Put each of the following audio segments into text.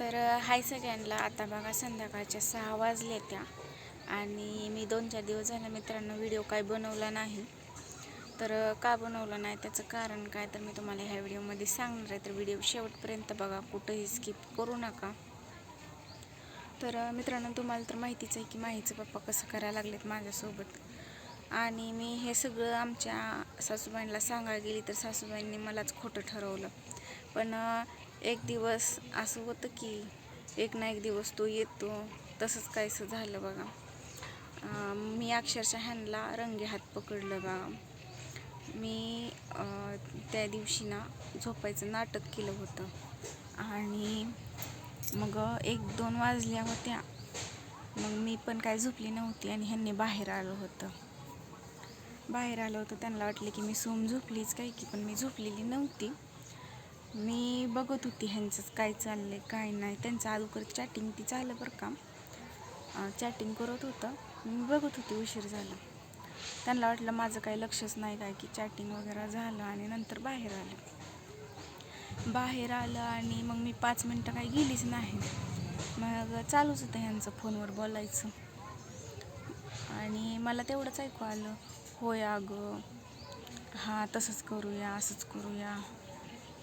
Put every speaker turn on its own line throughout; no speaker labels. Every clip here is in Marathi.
तर हाय सगळ्यांना. आता बघा संध्याकाळच्या सहा वाजले त्या. आणि मी दोन चार दिवस झाल्या मित्रांनो व्हिडिओ काय बनवला नाही. तर का बनवला नाही? त्याचं कारण काय तर मी तुम्हाला ह्या व्हिडिओमध्ये सांगणार आहे. तर व्हिडिओ शेवटपर्यंत बघा. कुठंही स्किप करू नका. तर मित्रांनो तुम्हाला तर माहितीच आहे की माहीचं पप्पा कसं करायला लागलेत माझ्यासोबत. आणि मी हे सगळं आमच्या सासूबाईंना सांगायला गेली तर सासूबाईंनी मलाच खोटं ठरवलं. पण एक दिवस असं होतं की एक ना एक दिवस तो येतो. तसंच काहीसं झालं बघा. मी अक्षरशः ह्यांना रंगे हात पकडलं बघा. मी त्या दिवशी ना झोपायचं नाटक केलं होतं. आणि मग एक दोन वाजल्या होत्या. मग मी पण काय झोपली नव्हती आणि ह्यांनी बाहेर आलं होतं. बाहेर आलं होतं. त्यांना वाटलं की मी सोम झोपलीच काय की पण मी झोपलेली नव्हती. मी बघत होती ह्यांचंच काय चाललं आहे काय नाही. त्यांचं अगोदर चॅटिंग ती झालं बरं का. चॅटिंग करत होतं. मी बघत होती उशीर झाला. त्यांना वाटलं माझं काही लक्षच नाही काय की चॅटिंग वगैरे झालं आणि नंतर बाहेर आलं. बाहेर आलं आणि मग मी पाच मिनटं काही गेलीच नाही. मग चालूच होतं ह्यांचं फोनवर बोलायचं. आणि मला तेवढंच ऐकू आलं. होय अगं हां तसंच करूया असंच करूया.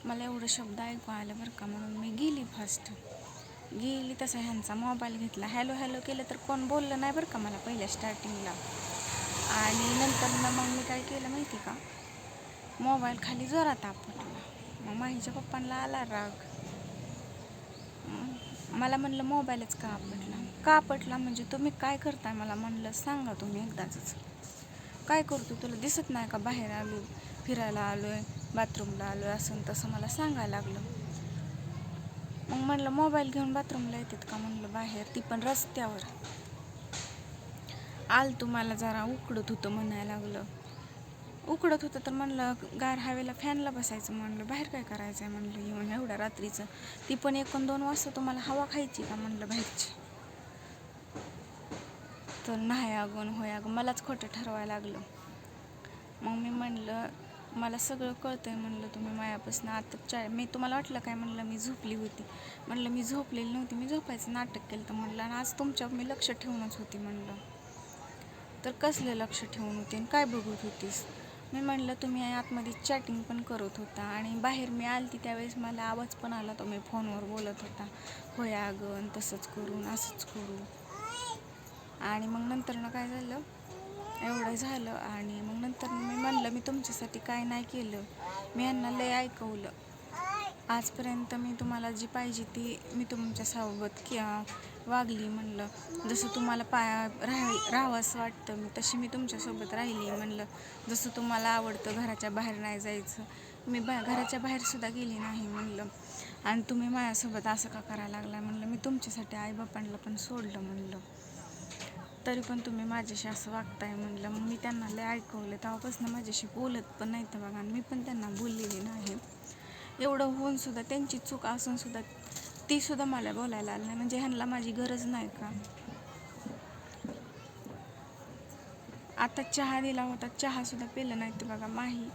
मला एवढं शब्द ऐकू आलं बरं का म्हणून मी गेली फास्ट गेली तसा ह्यांचा मोबाईल घेतला. हॅलो हॅलो केलं तर कोण बोललं नाही बरं का मला पहिल्या स्टार्टिंगला आणि नंतर ना मग मी काय केलं माहिती का? मोबाईल खाली जोरात आपटला. मग माहीच्या पप्पांना आला राग. मला म्हणलं मोबाईलच का आपटला? का आपटला म्हणजे तुम्ही काय करताय? मला म्हणलं सांगा तुम्ही एकदाच काय करतो? तुला दिसत नाही का बाहेर आलो? फिरायला आलो आहे बाथरूमला आलोय असं तसं मला सांगायला लागलं. मग म्हणलं मोबाईल घेऊन बाथरूमला येतात का? म्हणलं बाहेर ती पण रस्त्यावर. आल तुम्हाला जरा उकडत होतं म्हणायला लागलं. उकडत होतं तर म्हणलं गार हवेला फॅनला बसायचं. म्हणलं बाहेर काय करायचं आहे म्हणलं येऊन एवढ्या रात्रीचं. ती पण एक दोन वाजता तुम्हाला हवा खायची का? म्हणलं बाहेरची. तर नाही अगं होय अगं मलाच खोटं ठरवायला लागलं. मग मी म्हणलं मला सगळं कळतं आहे म्हणलं तुम्ही मायापासून. आता चा मी तुम्हाला वाटलं काय म्हणलं मी झोपली होती. म्हणलं मी झोपलेली नव्हती मी झोपायचं नाटक केलं तर म्हणलं आणि आज तुमच्यावर मी लक्ष ठेवूनच होती म्हणलं. तर कसलं लक्ष ठेवून होते आणि काय बघत होतीस? मी म्हणलं तुम्ही आतमध्ये चॅटिंग पण करत होता आणि बाहेर मी आली ती त्यावेळेस मला आवाज पण आला तो मी फोनवर बोलत होता. होय अगं तसंच करून असंच करू. आणि मग नंतर ना काय झालं? एवढं झालं आणि मग नंतर मी म्हणलं मी तुमच्यासाठी काय नाही केलं. मी यांना लय ऐकवलं. आजपर्यंत मी तुम्हाला जी पाहिजे ती मी तुमच्यासोबत कि वागली म्हणलं. जसं तुम्हाला पाया राह राहावंसं वाटतं मी तशी मी तुमच्यासोबत राहिली म्हणलं. जसं तुम्हाला आवडतं घराच्या बाहेर नाही जायचं मी बा घराच्या बाहेरसुद्धा गेली नाही म्हणलं. आणि तुम्ही माझ्यासोबत असं का करायला लागला म्हणलं? मी तुमच्यासाठी आईबापांना पण सोडलं म्हणलं. तरी पण तुम्ही माझ्याशी असं वागताय म्हणलं. मग मी त्यांना लय ऐकवलं. तेव्हापासून माझ्याशी बोलत पण नाही तर बघा. आणि मी पण त्यांना बोललेली नाही. एवढं होऊन सुद्धा त्यांची चूक असून सुद्धा ती सुद्धा मला बोलायला आली नाही. म्हणजे ह्यांना माझी गरज नाही का? आता चहा दिला होता. चहा सुद्धा पिलं नाही तर बघा. माही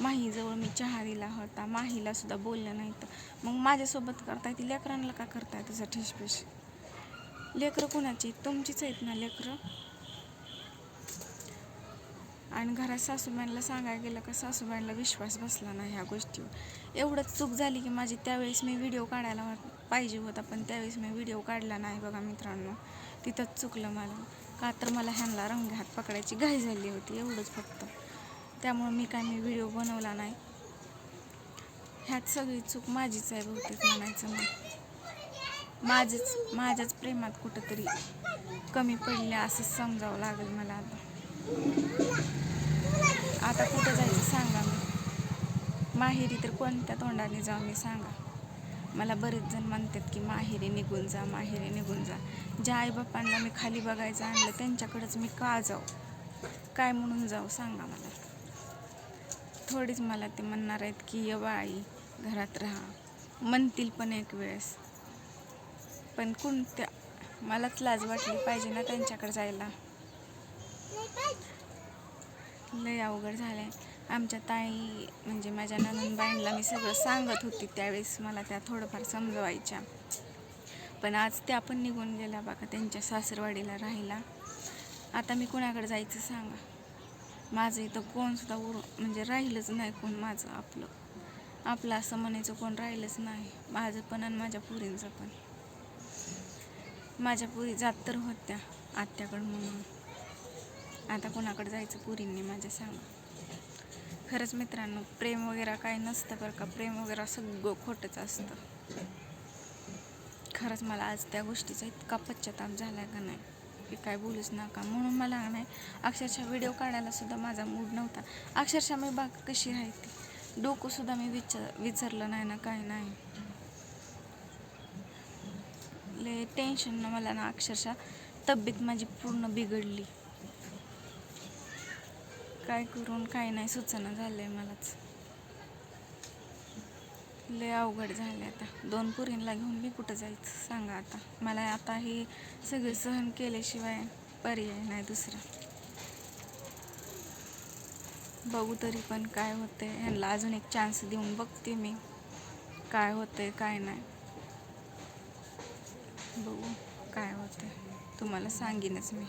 माहीजवळ मी चहा दिला होता. माहीला सुद्धा बोललं नाही तर मग माझ्यासोबत करताय ती? लेकरांना का करताय तसं ठिसपिश लेकरं कोणाची? तुमचीच आहेत ना लेकरं? आणि घरात सासूबाईंना सांगायला गेलं का सासूबाईंना विश्वास बसला नाही ह्या गोष्टीवर. एवढंच चूक झाली की माझी त्यावेळेस मी व्हिडिओ काढायला पाहिजे होता पण त्यावेळेस मी व्हिडिओ काढला नाही बघा मित्रांनो. तिथंच चुकलं मला. का तर मला ह्यांना रंग हात पकडायची घाई झाली होती एवढंच फक्त. त्यामुळं मी काय मी व्हिडिओ बनवला नाही. ह्यात सगळी चूक माझीच आहे बहुतेक म्हणायचं मग. माझंच माझ्याच प्रेमात कुठंतरी कमी पडले असं समजावं लागेल मला आता. आता कुठं जायचं सांगा मी. माहेरी तर कोणत्या तोंडाने जाऊ मी सांगा. मला बरेच जण म्हणतात की माहेरी निघून जा माहेरी निघून जा. ज्या आईबापांना मी खाली बघायचं आणलं त्यांच्याकडंच मी का जाऊ? काय म्हणून जाऊ सांगा मला. थोडीच मला ते म्हणणार आहेत की ये बाई घरात राहा. म्हणतील पण एक वेळेस. पण कोणत्या? मलाच लाज वाटली पाहिजे ना त्यांच्याकडे जायला. लय अवघड झालंय. आमच्या ताई म्हणजे माझ्या ननंदबाईंना मी सगळं सांगत होती त्यावेळेस मला त्या थोडंफार समजवायच्या. पण आज त्या पण निघून गेल्या बघा त्यांच्या सासरवाडीला राहिला आता मी कोणाकडे जायचं सांगा? माझं इथं कोणसुद्धा उर म्हणजे राहिलंच नाही कोण माझं आपलं. आपलं असं म्हणायचं कोण राहिलंच नाही. माझं पण आणि माझ्या पुरींचं पण. माझ्या पुरी जात तर होत्या आत्याकडं म्हणून. आता कोणाकडे जायचं पुरींनी माझ्या सांगा. खरंच मित्रांनो प्रेम वगैरे काय नसतं बरं का. प्रेम वगैरे सगळं खोटंच असतं. खरंच मला आज त्या गोष्टीचा इतका पश्चाताप झाला का नाही? की काय बोलूच नका. म्हणून मला नाही अक्षरशः व्हिडिओ काढायला सुद्धा माझा मूड नव्हता. अक्षरशः मी बाग कशी राहते? डोकंसुद्धा मी विचार विचारलं नाही ना काय नाही. लय टेन्शननं मला ना अक्षरशः. तब्येत माझी पूर्ण बिघडली. काय करून काय नाही सुचना झालंय मलाच. लय अवघड झाले आता. दोन पुरींला घेऊन मी कुठं जायचं सांगा आता. मला आता हे सगळे सहन केल्याशिवाय पर्याय नाही दुसरा. बघू तरी पण काय होते ह्यांना अजून एक चान्स देऊन बघते मी. काय होतंय काय नाही. बघू. काय होतं तुम्हाला सांगेनच मी.